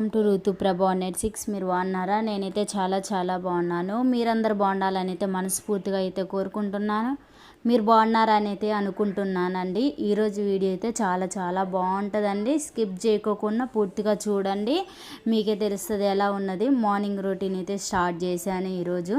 Welcome to Ruthuprabha net six మీరు బాగున్నారా? నేనైతే చాలా చాలా బాగున్నాను. మీరందరు బాగుండాలని అయితే మనస్ఫూర్తిగా అయితే కోరుకుంటున్నాను. మీరు బాగున్నారని అయితే అనుకుంటున్నానండి ఈరోజు వీడియో అయితే చాలా చాలా బాగుంటుందండి. స్కిప్ చేయకోకుండా పూర్తిగా చూడండి. మీకే తెలుస్తుంది ఎలా ఉన్నది. మార్నింగ్ రొటీన్ అయితే స్టార్ట్ చేశాను ఈరోజు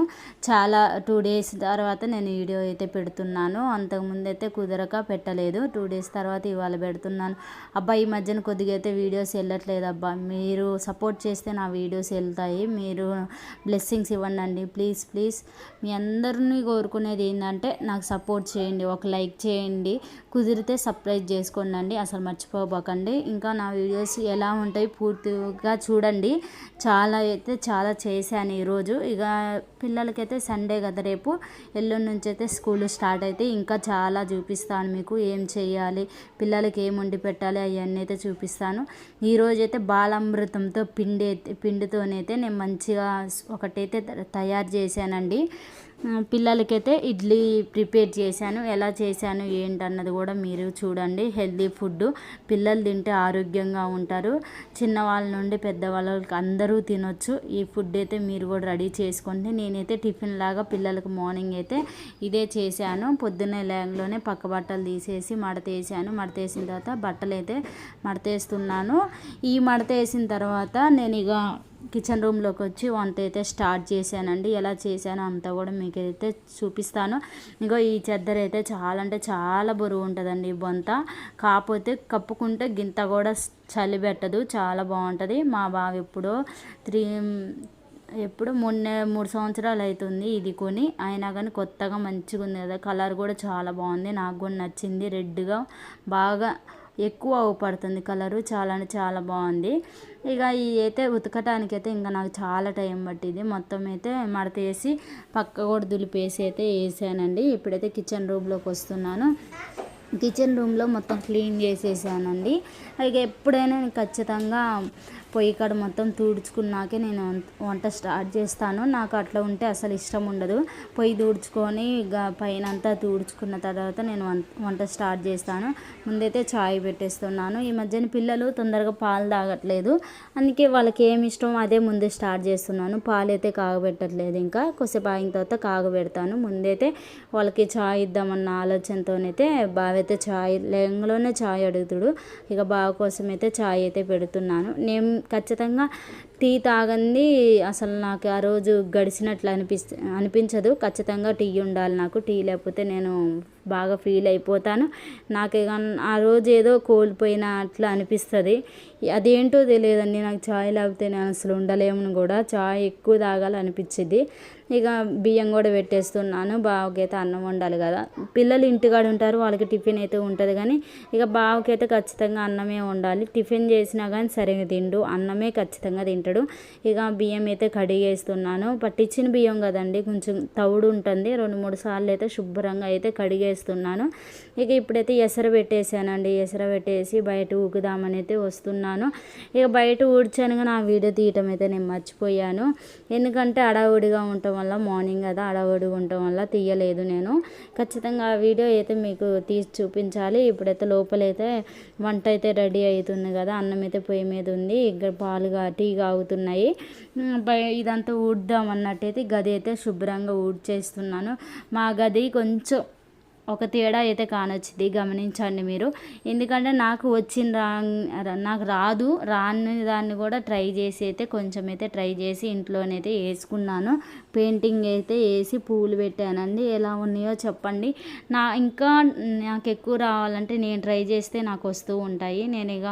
చాలా టూ డేస్ తర్వాత నేను వీడియో అయితే పెడుతున్నాను. అంతకుముందు అయితే కుదరక పెట్టలేదు. టూ డేస్ తర్వాత ఇవాళ పెడుతున్నాను. అబ్బా ఈ మధ్యన కొద్దిగా అయితే వీడియోస్ వెళ్ళట్లేదు అబ్బా. మీరు సపోర్ట్ చేస్తే నా వీడియోస్ వెళ్తాయి. మీరు బ్లెస్సింగ్స్ ఇవ్వండి అండి ప్లీజ్ ప్లీజ్. మీ అందరినీ కోరుకునేది ఏంటంటే నాకు సపోర్ట్ సపోర్ట్ చేయండి ఒక లైక్ చేయండి కుదిరితే సర్ప్రైజ్ చేసుకోండి అసలు మర్చిపోబోకండి. ఇంకా నా వీడియోస్ ఎలా ఉంటాయి పూర్తిగా చూడండి. చాలా అయితే చాలా చేశాను ఈరోజు. ఇక పిల్లలకైతే సండే కదా రేపు. ఎల్లుండి నుంచి అయితే స్కూల్ స్టార్ట్ అయితే ఇంకా చాలా చూపిస్తాను మీకు ఏం చేయాలి పిల్లలకి ఏం వండి పెట్టాలి అవన్నీ అయితే చూపిస్తాను. ఈరోజు అయితే బాలామృతంతో పిండి అయితే పిండితోనైతే నేను మంచిగా ఒకటైతే తయారు చేశానండి. పిల్లలకైతే ఇడ్లీ ప్రిపేర్ చేశాను. ఎలా చేశాను ఏంటన్నది కూడా మీరు చూడండి. హెల్తీ ఫుడ్ పిల్లలు తింటే ఆరోగ్యంగా ఉంటారు. చిన్నవాళ్ళ నుండి పెద్దవాళ్ళకి అందరూ తినొచ్చు. ఈ ఫుడ్ అయితే మీరు కూడా రెడీ చేసుకోండి. నేనైతే టిఫిన్ లాగా పిల్లలకు మార్నింగ్ అయితే ఇదే చేశాను. పొద్దున్నే లేగలోనే పక్క బట్టలు తీసేసి మడతేసాను మడతేసిన తర్వాత బట్టలు అయితే మడతేస్తున్నాను ఈ మడతేసిన తర్వాత నేను ఇక కిచెన్ రూమ్లోకి వచ్చి వంట అయితే స్టార్ట్ చేశానండి. ఎలా చేశానో అంతా కూడా మీకు అయితే చూపిస్తాను. ఇంకో ఈ చెద్దర అయితే చాలా అంటే చాలా బరువు ఉంటుందండి బొంత. కాకపోతే కప్పుకుంటే గింత కూడా చలి పెట్టదు చాలా బాగుంటుంది. మా బావ ఎప్పుడో త్రీ ఎప్పుడు మూడు మూడు సంవత్సరాలు అవుతుంది ఇది కొని. అయినా కానీ కొత్తగా మంచిగా ఉంది కదా కలర్ కూడా చాలా బాగుంది. నాకు కూడా నచ్చింది రెడ్గా బాగా ఎక్కువ అవుపడుతుంది. కలరు చాలా అంటే చాలా బాగుంది. ఇక ఈ అయితే ఉతకటానికి అయితే ఇంకా నాకు చాలా టైం పట్టింది. మొత్తం అయితే మడత వేసి పక్క కూడా దులిపేసి అయితే వేసానండి. ఇప్పుడైతే కిచెన్ రూమ్లోకి వస్తున్నాను. కిచెన్ రూమ్లో మొత్తం క్లీన్ చేసేసానండి. ఇక ఎప్పుడైనా ఖచ్చితంగా పొయ్యి కాడ మొత్తం తుడుచుకున్నాకే నేను వంట స్టార్ట్ చేస్తాను. నాకు అట్లా ఉంటే అసలు ఇష్టం ఉండదు. పొయ్యి తుడుచుకొని పైన అంతా తుడుచుకున్న తర్వాత నేను వంట స్టార్ట్ చేస్తాను. ముందైతే చాయ్ పెట్టేస్తున్నాను. ఈ మధ్యన పిల్లలు తొందరగా పాలు తాగట్లేదు. అందుకే వాళ్ళకి ఏమి ఇష్టం అదే ముందే స్టార్ట్ చేస్తున్నాను. పాలు అయితే కాగబెట్టట్లేదు ఇంకా. కొద్దిసేపు ఆగిన తర్వాత కాగబెడతాను. ముందైతే వాళ్ళకి చాయ్ ఇద్దామన్న ఆలోచనతోనైతే బావైతే చాయ్ లేంగలోనే చాయ్ అడుగుతుడు. ఇక బావ కోసం అయితే చాయ్ అయితే పెడుతున్నాను. నేను ఖచ్చితంగా టీ తాగంది. అసలు నాకు ఆ రోజు గడిచినట్లు అనిపిస్తే అనిపించదు. ఖచ్చితంగా టీ ఉండాలి నాకు. టీ లేకపోతే నేను బాగా ఫీల్ అయిపోతాను. నాకు ఆ రోజు ఏదో కోల్పోయిన అట్లా అనిపిస్తుంది. అదేంటో తెలియదండి. నాకు చాయ్ లేకపోతే నేను అసలు ఉండలేమని కూడా. చాయ్ ఎక్కువ తాగాలనిపించింది ఇక బియ్యం కూడా పెట్టేస్తున్నాను. బావకైతే అన్నం వండాలి కదా. పిల్లలు ఇంటికాడ ఉంటారు. వాళ్ళకి టిఫిన్ అయితే ఉంటుంది కానీ ఇక బావకైతే ఖచ్చితంగా అన్నమే వండాలి. టిఫిన్ చేసినా కానీ సరిగ్గా తిండు. అన్నమే ఖచ్చితంగా తింటాడు. ఇక బియ్యం అయితే కడిగేస్తున్నాను. పట్టించిన బియ్యం కదండి కొంచెం తవుడు ఉంటుంది. రెండు మూడు సార్లు అయితే శుభ్రంగా అయితే కడిగేస్తున్నాను. ఇక ఇప్పుడైతే ఎసర పెట్టేశానండి. ఎసర పెట్టేసి బయట ఊకుదామని అయితే వస్తున్నాను. ఇక బయట ఊడ్చాను కానీ ఆ వీడియో తీయటం అయితే నేను మర్చిపోయాను. ఎందుకంటే అడావుడిగా ఉండటం వల్ల మార్నింగ్ కదా అడావుడిగా ఉండటం వల్ల తీయలేదు నేను. ఖచ్చితంగా ఆ వీడియో అయితే మీకు తీసి చూపించాలి. ఇప్పుడైతే లోపలైతే వంట అయితే రెడీ అవుతుంది కదా అన్నం అయితే పొయ్యి మీద ఉంది. ఇక్కడ పాలుగా టీ అవుతున్నాయి. ఇదంతా ఊడ్దాం అన్నట్టయితే గది అయితే శుభ్రంగా ఊడ్చేస్తున్నాను. మా గది కొంచెం ఒక తేడా అయితే కానొచ్చింది. గమనించండి మీరు. ఎందుకంటే నాకు వచ్చిన రా నాకు రాదు. రాని దాన్ని కూడా ట్రై చేసి అయితే కొంచెం అయితే ట్రై చేసి ఇంట్లోనైతే వేసుకున్నాను. పెయింటింగ్ అయితే వేసి పూలు పెట్టానండి. ఎలా ఉన్నాయో చెప్పండి. నా ఇంకా నాకు ఎక్కువ రావాలంటే నేను ట్రై చేస్తే నాకు వస్తూ ఉంటాయి. నేను ఇక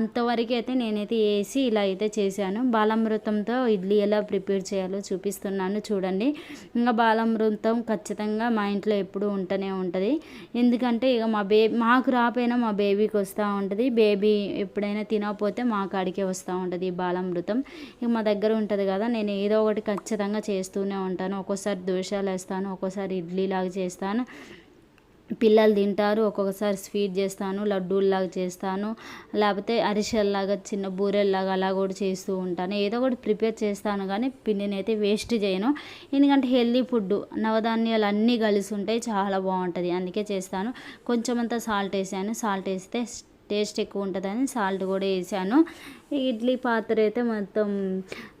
అంతవరకు అయితే నేనైతే వేసి ఇలా అయితే చేశాను. బాలామృతంతో ఇడ్లీ ఎలా ప్రిపేర్ చేయాలో చూపిస్తున్నాను చూడండి. ఇంకా బాలామృతం ఖచ్చితంగా మా ఇంట్లో ఎప్పుడూ ఉంటూనే ఉంటుంది. ఉంటుంది. ఎందుకంటే ఇక మా బేబీ మాకు రాపోయినా మా బేబీకి వస్తూ ఉంటుంది. బేబీ ఎప్పుడైనా తినకపోతే మా కాడికే వస్తూ ఉంటుంది ఈ బాలామృతం. ఇక మా దగ్గర ఉంటుంది కదా నేను ఏదో ఒకటి ఖచ్చితంగా చేస్తూనే ఉంటాను. ఒక్కోసారి దోశలు వేస్తాను ఒక్కోసారి ఇడ్లీ లాగా చేస్తాను. పిల్లలు తింటారు ఒక్కొక్కసారి స్వీట్ చేస్తాను లడ్డూల్లాగా చేస్తాను లేకపోతే అరిసెల్లాగా చిన్న బూరెల్లాగా అలా కూడా చేస్తూ ఉంటాను. ఏదో ఒకటి ప్రిపేర్ చేస్తాను కానీ పిండిని అయితే వేస్ట్ చేయను. ఎందుకంటే హెల్దీ ఫుడ్ నవధాన్యాలు అన్నీ కలిసి ఉంటాయి చాలా బాగుంటుంది. అందుకే చేస్తాను. కొంచెం అంతా సాల్ట్ వేసాను. సాల్ట్ వేస్తే టేస్ట్ ఎక్కువ ఉంటుందని సాల్ట్ కూడా వేసాను. ఇడ్లీ పాత్ర అయితే మొత్తం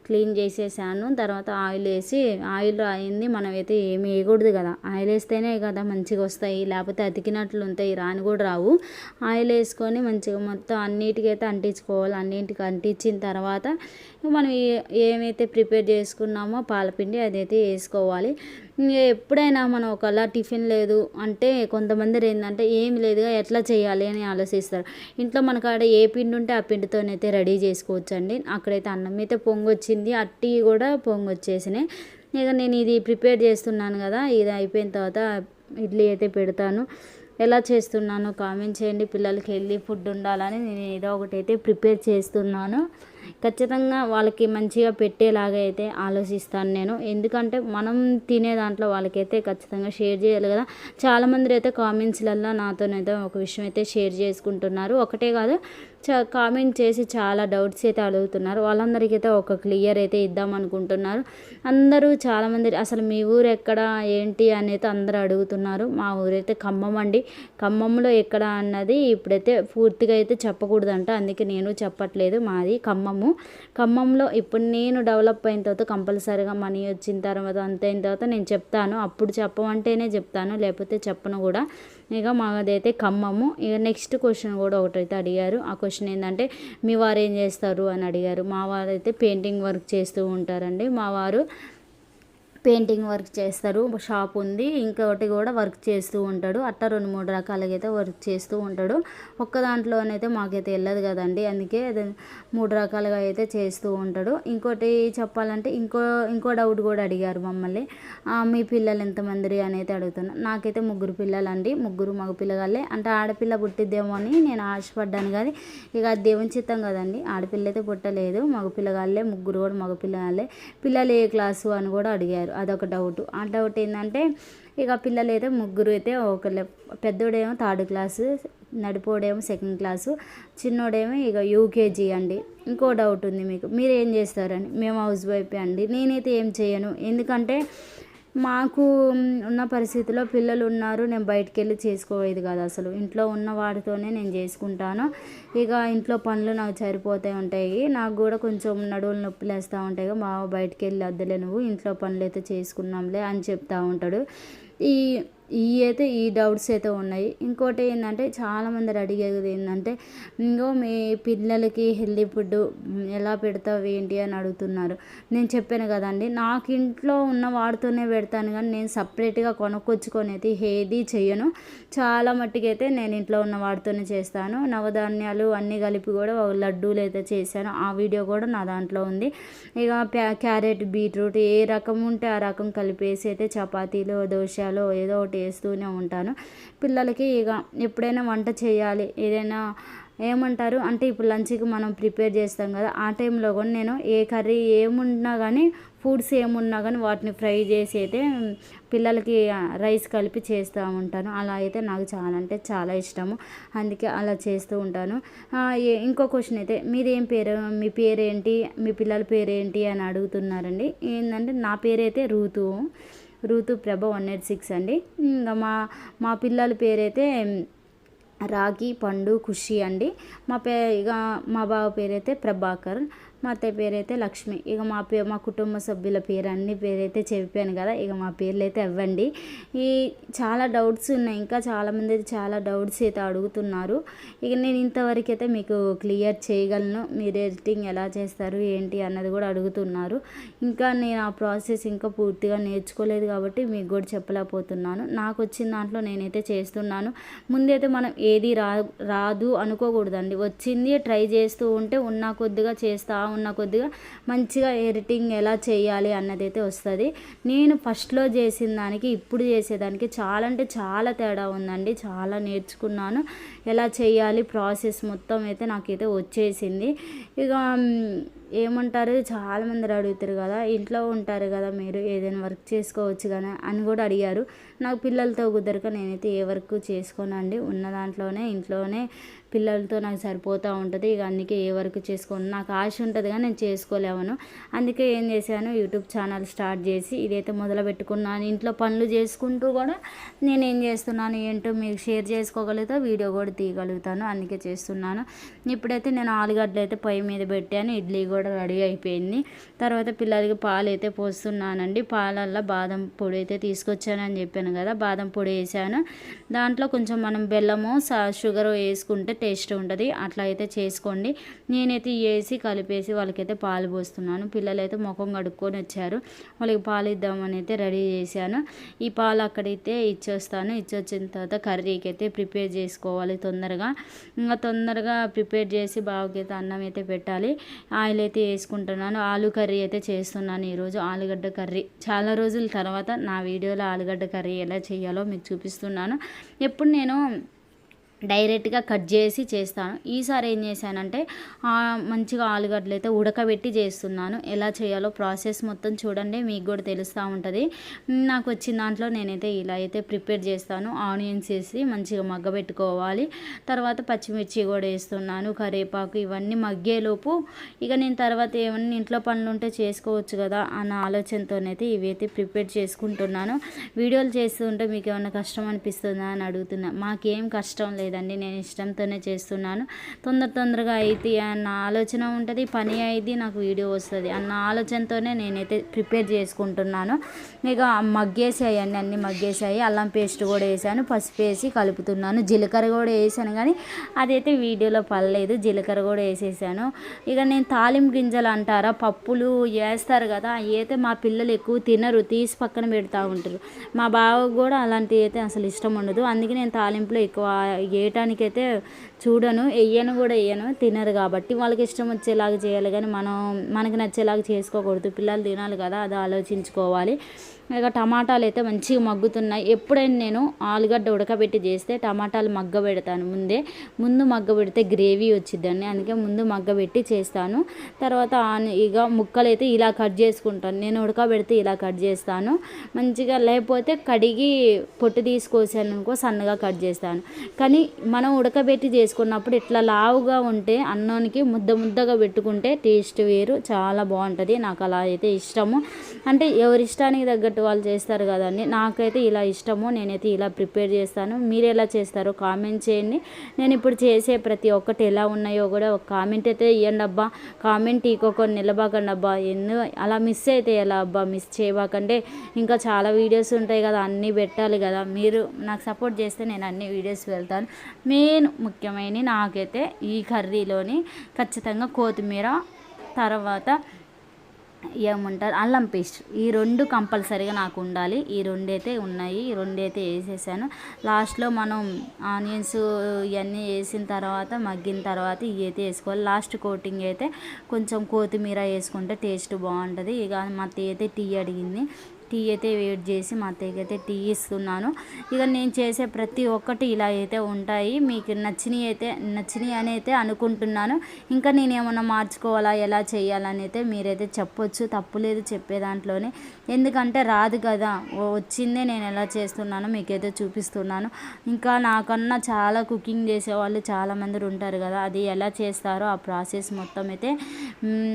క్లీన్ చేసేసాను. తర్వాత ఆయిల్ వేసి ఆయిల్ అయింది మనం అయితే ఏమి వేయకూడదు కదా. ఆయిల్ వేస్తేనే కదా మంచిగా వస్తాయి. లేకపోతే అతికినట్లు ఉంటాయి. రాని కూడా రావు. ఆయిల్ వేసుకొని మంచిగా మొత్తం అన్నిటికీ అయితే అంటించుకోవాలి. అన్నింటికి అంటించిన తర్వాత మనం ఏమైతే ప్రిపేర్ చేసుకున్నామో పాలపిండి అదైతే వేసుకోవాలి. ఎప్పుడైనా మనం ఒకలా టిఫిన్ లేదు అంటే కొంతమంది ఏంటంటే ఏమి లేదుగా ఎట్లా చేయాలి? అని ఆలోచిస్తారు. ఇంట్లో మనకాడ ఏ పిండి ఉంటే ఆ పిండితోనైతే రెడీ చేసుకోవచ్చు అండి అక్కడైతే అన్నం అయితే పొంగొచ్చింది. వచ్చింది అట్టి కూడా పొంగొచ్చేసినాయి. ఇక నేను ఇది ప్రిపేర్ చేస్తున్నాను కదా ఇది అయిపోయిన తర్వాత ఇడ్లీ అయితే పెడతాను. ఎలా చేస్తున్నాను కామెంట్ చేయండి. పిల్లలకి వెళ్ళి ఫుడ్ ఉండాలని నేను ఏదో ఒకటి అయితే ప్రిపేర్ చేస్తున్నాను. ఖచ్చితంగా వాళ్ళకి మంచిగా పెట్టేలాగా అయితే ఆలోచిస్తాను నేను. ఎందుకంటే మనం తినే దాంట్లో వాళ్ళకైతే ఖచ్చితంగా షేర్ చేయాలి కదా. చాలామంది అయితే కామెంట్స్లలో నాతోనైతే ఒక విషయం అయితే షేర్ చేసుకుంటున్నారు. ఒకటే కాదు చా కామెంట్ చేసి చాలా డౌట్స్ అయితే అడుగుతున్నారు. వాళ్ళందరికైతే ఒక క్లియర్ అయితే ఇద్దాం అనుకుంటున్నారు. అందరూ చాలామంది అసలు మీ ఊరు ఎక్కడ ఏంటి అని అయితే అందరూ అడుగుతున్నారు. మా ఊరైతే ఖమ్మం అండి. ఖమ్మంలో ఎక్కడ అన్నది ఇప్పుడైతే పూర్తిగా అయితే చెప్పకూడదంట. అందుకే నేను చెప్పట్లేదు. మాది ఖమ్మం ఖమ్మము ఖమ్మంలో ఇప్పుడు నేను డెవలప్ అయిన తర్వాత కంపల్సరీగా మనీ వచ్చిన తర్వాత అంత అయిన తర్వాత నేను చెప్తాను. అప్పుడు చెప్పమంటేనే చెప్తాను లేకపోతే చెప్పను కూడా. ఇక మాదైతే ఖమ్మము. ఇక నెక్స్ట్ క్వశ్చన్ కూడా ఒకటైతే అడిగారు. ఆ క్వశ్చన్ ఏంటంటే మీ వారు ఏం చేస్తారు అని అడిగారు. మా వారు అయితే పెయింటింగ్ వర్క్ చేస్తూ ఉంటారండి. మా వారు పెయింటింగ్ వర్క్ చేస్తారు. షాప్ ఉంది. ఇంకొకటి కూడా వర్క్ చేస్తూ ఉంటాడు. అట్లా రెండు మూడు రకాలుగా అయితే వర్క్ చేస్తూ ఉంటాడు. ఒక్క దాంట్లోనైతే మాకైతే వెళ్ళదు కదండి. అందుకే మూడు రకాలుగా అయితే చేస్తూ ఉంటాడు. ఇంకోటి చెప్పాలంటే ఇంకో ఇంకో డౌట్ కూడా అడిగారు మమ్మల్ని. మీ పిల్లలు ఎంతమంది అని అయితే అడుగుతున్నారు నాకైతే ముగ్గురు పిల్లలండి. ముగ్గురు మగ పిల్లగాళ్ళే. అంటే ఆడపిల్ల పుట్టిద్దేమో అని నేను ఆశపడ్డాను కానీ ఇక దేవుని చిత్తం కదండి. ఆడపిల్ల అయితే పుట్టలేదు. మగ పిల్లగాళ్ళే ముగ్గురు కూడా మగ పిల్లగాళ్ళే. పిల్లలు ఏ క్లాసు? అని కూడా అడిగారు. అదొక డౌట్. ఆ డౌట్ ఏంటంటే ఇక పిల్లలు అయితే ముగ్గురు అయితే ఒక పెద్దోడేమో థర్డ్ క్లాసు నడిపోడేమో సెకండ్ క్లాసు చిన్నోడేమో ఇక యూకేజీ అండి. ఇంకో డౌట్ ఉంది మీకు. మీరు ఏం చేస్తారని? మేము హౌస్ వైఫ్ అండి. నేనైతే ఏం చేయను. ఎందుకంటే మాకు ఉన్న పరిస్థితిలో పిల్లలు ఉన్నారు నేను బయటికి వెళ్ళి చేసుకోలేదు కదా అసలు. ఇంట్లో ఉన్న వాటితోనే నేను చేసుకుంటాను. ఇక ఇంట్లో పనులు నాకు సరిపోతాయి ఉంటాయి. నాకు కూడా కొంచెం నడువులు నొప్పులు వేస్తూ ఉంటాయి. మా బయటికి వెళ్ళి వద్దులే నువ్వు ఇంట్లో పనులు అయితే చేసుకున్నాంలే అని చెప్తూ ఉంటాడు. ఈ ఈ అయితే ఈ డౌట్స్ అయితే ఉన్నాయి. ఇంకోటి ఏంటంటే చాలామంది అడిగేది ఏంటంటే ఇంకో మీ పిల్లలకి హెల్దీ ఫుడ్ ఎలా పెడతావు ఏంటి? అని అడుగుతున్నారు. నేను చెప్పాను కదండి నాకు ఇంట్లో ఉన్న వాడితోనే పెడతాను కానీ నేను సపరేట్గా కొనుక్కొచ్చుకొని అయితే ఏది చేయను చాలా మట్టుకైతే నేను ఇంట్లో ఉన్న వాడితోనే చేస్తాను. నవధాన్యాలు అన్నీ కలిపి కూడా లడ్డూలు అయితే చేశాను. ఆ వీడియో కూడా నా దాంట్లో ఉంది. ఇక క్యారెట్ బీట్రూట్ ఏ రకం ఉంటే ఆ రకం కలిపేసి అయితే చపాతీలు దోశలు ఏదో ఒకటి వేస్తూనే ఉంటాను. పిల్లలకి ఇక ఎప్పుడైనా వంట చేయాలి ఏదైనా ఏమంటారు? అంటే ఇప్పుడు లంచ్కి మనం ప్రిపేర్ చేస్తాం కదా ఆ టైంలో కూడా నేను ఏ కర్రీ ఏమున్నా కానీ ఫుడ్స్ ఏమున్నా కానీ వాటిని ఫ్రై చేసి అయితే పిల్లలకి రైస్ కలిపి చేస్తూ ఉంటాను. అలా అయితే నాకు చాలా అంటే చాలా ఇష్టము. అందుకే అలా చేస్తూ ఉంటాను. ఇంకో క్వశ్చన్ అయితే మీదేం పేరు? మీ పేరేంటి? మీ పిల్లల పేరేంటి అని అడుగుతున్నారండి. ఏంటంటే నా పేరైతే Ruthu. Ruthu Prabha one eight six అండి ఇంకా మా మా పిల్లల పేరైతే రాఖీ పండు ఖుషి అండి. మా పే ఇక మా బావ పేరైతే ప్రభాకర్. మా అత్తయ్య పేరైతే లక్ష్మి. ఇక మా పే మా కుటుంబ సభ్యుల పేరు అన్ని పేరైతే చెప్పాను కదా ఇక మా పేర్లు అయితే ఇవ్వండి ఈ చాలా డౌట్స్ ఉన్నాయి. ఇంకా చాలామంది అయితే చాలా డౌట్స్ అయితే అడుగుతున్నారు. ఇక నేను ఇంతవరకు అయితే మీకు క్లియర్ చేయగలను. మీరు ఎడిటింగ్ ఎలా చేస్తారు ఏంటి అన్నది కూడా అడుగుతున్నారు. ఇంకా నేను ఆ ప్రాసెస్ ఇంకా పూర్తిగా నేర్చుకోలేదు కాబట్టి మీకు కూడా చెప్పలేకపోతున్నాను. నాకు వచ్చిన దాంట్లో నేనైతే చేస్తున్నాను. ముందైతే మనం ఏది రా రాదు అనుకోకూడదండి. వచ్చింది ట్రై చేస్తూ ఉంటే ఉన్న కొద్దిగా చేస్తా ఉన్న కొద్దిగా మంచిగా ఎడిటింగ్ ఎలా చేయాలి అన్నదైతే వస్తుంది. నేను ఫస్ట్లో చేసిన దానికి ఇప్పుడు చేసేదానికి చాలా అంటే చాలా తేడా ఉందండి. చాలా నేర్చుకున్నాను. ఎలా చేయాలి ప్రాసెస్ మొత్తం అయితే నాకైతే వచ్చేసింది. ఇక ఏమంటారు? చాలామంది అడుగుతారు కదా ఇంట్లో ఉంటారు కదా మీరు ఏదైనా వర్క్ చేసుకోవచ్చు కదా అని కూడా అడిగారు. నాకు పిల్లలతో కుదరక నేనైతే ఏ వర్క్ చేసుకోనండి. ఉన్న దాంట్లోనే ఇంట్లోనే పిల్లలతో నాకు సరిపోతూ ఉంటుంది. ఇక అందుకే ఏ వర్క్ చేసుకోను. నాకు ఆశ ఉంటుంది కానీ నేను చేసుకోలేవను. అందుకే ఏం చేశాను? యూట్యూబ్ ఛానల్ స్టార్ట్ చేసి ఇదైతే మొదలు పెట్టుకున్నాను. ఇంట్లో పనులు చేసుకుంటూ కూడా నేను ఏం చేస్తున్నాను? ఏంటో మీకు షేర్ చేసుకోగలుగుతా వీడియో కూడా తీయగలుగుతాను. అందుకే చేస్తున్నాను. ఇప్పుడైతే నేను ఆలుగడ్డలు అయితే పొయ్యి మీద పెట్టాను. ఇడ్లీ కూడా రెడీ అయిపోయింది. తర్వాత పిల్లలకి పాలు అయితే పోస్తున్నానండి. పాలల్లో బాదం పొడి అయితే తీసుకొచ్చానని చెప్పాను కదా బాదం పొడి వేసాను. దాంట్లో కొంచెం మనం బెల్లము షుగర్ వేసుకుంటే టేస్ట్ ఉంటుంది. అట్లా అయితే చేసుకోండి. నేనైతే వేసి కలిపేసి వాళ్ళకైతే పాలు పోస్తున్నాను. పిల్లలైతే ముఖం కడుక్కొని వచ్చారు. వాళ్ళకి పాలు ఇద్దామని అయితే రెడీ చేశాను. ఈ పాలు అక్కడైతే ఇచ్చేస్తాను. ఇచ్చొచ్చిన తర్వాత కర్రీకి అయితే ప్రిపేర్ చేసుకోవాలి తొందరగా. ఇంకా తొందరగా ప్రిపేర్ చేసి బావకైతే అన్నం అయితే పెట్టాలి. ఆయిల్ అయితే వేసుకుంటున్నాను. ఆలు కర్రీ అయితే చేస్తున్నాను ఈరోజు. ఆలుగడ్డ కర్రీ. చాలా రోజుల తర్వాత నా వీడియోలో ఆలుగడ్డ కర్రీ ఎలా చేయాలో మీకు చూపిస్తున్నాను. ఎప్పుడు నేను డైరెక్ట్గా కట్ చేసి చేస్తాను. ఈసారి ఏం చేశానంటే మంచిగా ఆలుగడ్డలు అయితే ఉడకబెట్టి చేస్తున్నాను. ఎలా చేయాలో ప్రాసెస్ మొత్తం చూడండి మీకు కూడా తెలుస్తూ ఉంటుంది. నాకు వచ్చిన దాంట్లో నేనైతే ఇలా అయితే ప్రిపేర్ చేస్తాను. ఆనియన్స్ వేసి మంచిగా మగ్గబెట్టుకోవాలి. తర్వాత పచ్చిమిర్చి కూడా వేస్తున్నాను కరివేపాకు ఇవన్నీ మగ్గేలోపు. ఇక నేను తర్వాత ఏమన్నా ఇంట్లో పనులు ఉంటే చేసుకోవచ్చు కదా అన్న ఆలోచనతోనైతే ఇవైతే ప్రిపేర్ చేసుకుంటున్నాను. వీడియోలు చేస్తుంటే మీకు ఏమైనా కష్టం అనిపిస్తుందా అని అడుగుతున్నా. మాకేం కష్టం లేదు లేదండి నేను ఇష్టంతోనే చేస్తున్నాను. తొందర తొందరగా అయితే అన్న ఆలోచన ఉంటుంది పని అయితే నాకు వీడియో వస్తుంది అన్న ఆలోచనతోనే నేనైతే ప్రిపేర్ చేసుకుంటున్నాను. ఇక మగ్గేసాయి అన్ని అన్నీ మగ్గేసాయి అల్లం పేస్ట్ కూడా వేసాను పసుపు వేసి కలుపుతున్నాను. జీలకర్ర కూడా వేసాను కానీ అదైతే వీడియోలో పడలేదు జీలకర్ర కూడా వేసేసాను. ఇక నేను తాలింపు గింజలు అంటారా పప్పులు వేస్తారు కదా అయితే మా పిల్లలు ఎక్కువ తినరు తీసి పక్కన పెడతా ఉంటారు. మా బావ కూడా అలాంటివి అయితే అసలు ఇష్టం ఉండదు. అందుకే నేను తాలింపులో ఎక్కువ వేయటానికైతే చూడను వెయ్యను కూడా వేయను తినరు కాబట్టి వాళ్ళకి ఇష్టం వచ్చేలాగా చేయాలి. కానీ మనం మనకి నచ్చేలాగా చేసుకోకూడదు. పిల్లలు తినాలి కదా అది ఆలోచించుకోవాలి. ఇక టమాటాలు అయితే మంచిగా మగ్గుతున్నాయి. ఎప్పుడైనా నేను ఆలుగడ్డ ఉడకబెట్టి చేస్తే టమాటాలు మగ్గ పెడతాను ముందే. ముందు మగ్గ పెడితే గ్రేవీ వచ్చిద్దండి. అందుకే ముందు మగ్గ పెట్టి చేస్తాను. తర్వాత ఇక ముక్కలు అయితే ఇలా కట్ చేసుకుంటాను. నేను ఉడకబెడితే ఇలా కట్ చేస్తాను. మంచిగా లేకపోతే కడిగి పొట్టు తీసుకొసాను అనుకో సన్నగా కట్ చేస్తాను. కానీ మనం ఉడకబెట్టి చేసుకున్నప్పుడు ఇట్లా లావుగా ఉంటే అన్నానికి ముద్ద ముద్దగా పెట్టుకుంటే టేస్ట్ వేరు చాలా బాగుంటుంది. నాకు అలా అయితే ఇష్టము. అంటే ఎవరి ఇష్టానికి తగ్గట్టు వాళ్ళు చేస్తారు కదండి. నాకైతే ఇలా ఇష్టము నేనైతే ఇలా ప్రిపేర్ చేస్తాను. మీరు ఎలా చేస్తారో కామెంట్ చేయండి. నేను ఇప్పుడు చేసే ప్రతి ఒక్కటి ఎలా ఉన్నాయో కూడా ఒక కామెంట్ అయితే ఇవ్వండి అబ్బా. కామెంట్ ఇంకొకరు నిలబాకండి అబ్బా. ఎన్నో అలా మిస్ అయితే ఎలా అబ్బా? మిస్ చేయబాకంటే ఇంకా చాలా వీడియోస్ ఉంటాయి కదా అన్నీ పెట్టాలి కదా. మీరు నాకు సపోర్ట్ చేస్తే నేను అన్ని వీడియోస్ వెళ్తాను. మెయిన్ ముఖ్యమైన నాకైతే ఈ కర్రీలోని ఖచ్చితంగా కొత్తిమీర తర్వాత ఏమంటారు? అల్లం పేస్ట్. ఈ రెండు కంపల్సరీగా నాకు ఉండాలి. ఈ రెండైతే ఉన్నాయి. ఈ రెండైతే వేసేసాను. లాస్ట్లో మనం ఆనియన్స్ ఇవన్నీ వేసిన తర్వాత మగ్గిన తర్వాత ఇవి అయితే వేసుకోవాలి. లాస్ట్ కోటింగ్ అయితే కొంచెం కొత్తిమీర వేసుకుంటే టేస్ట్ బాగుంటుంది. ఇక మా అయితే టీ అడిగింది. టీ అయితే వెయిట్ చేసి మా అత్తయ్యకి అయితే టీ ఇస్తున్నాను. ఇక నేను చేసే ప్రతి ఒక్కటి ఇలా అయితే ఉంటాయి. మీకు నచ్చినవి అయితే నచ్చినవి అని అయితే అనుకుంటున్నాను. ఇంకా నేను ఏమన్నా మార్చుకోవాలా ఎలా చేయాలని అయితే మీరైతే చెప్పొచ్చు. తప్పులేదు చెప్పే దాంట్లోనే. ఎందుకంటే రాదు కదా. వచ్చిందే నేను ఎలా చేస్తున్నానో మీకైతే చూపిస్తున్నాను. ఇంకా నాకన్నా చాలా కుకింగ్ చేసేవాళ్ళు చాలామంది ఉంటారు కదా. అది ఎలా చేస్తారో ఆ ప్రాసెస్ మొత్తం అయితే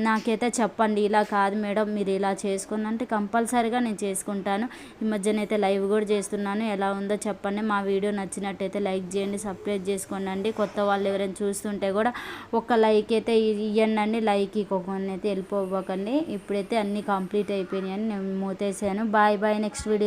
నాకైతే చెప్పండి. ఇలా కాదు మేడం మీరు ఇలా చేసుకుని అంటే కంపల్సరీగా నేను చేసుకుంటాను. ఈ మధ్యన అయితే లైవ్ కూడా చేస్తున్నాను. ఎలా ఉందో చెప్పండి. మా వీడియో నచ్చినట్టయితే లైక్ చేయండి సబ్స్క్రైబ్ చేసుకోండి కొత్త వాళ్ళు ఎవరైనా చూస్తుంటే కూడా ఒక లైక్ అయితే ఇవ్వండి లైక్ ఇవ్వకుండా అయితే వెళ్ళిపోకండి ఇప్పుడైతే అన్నీ కంప్లీట్ అయిపోయినాయి అని నేను మూతేసాను. Bye bye. Next video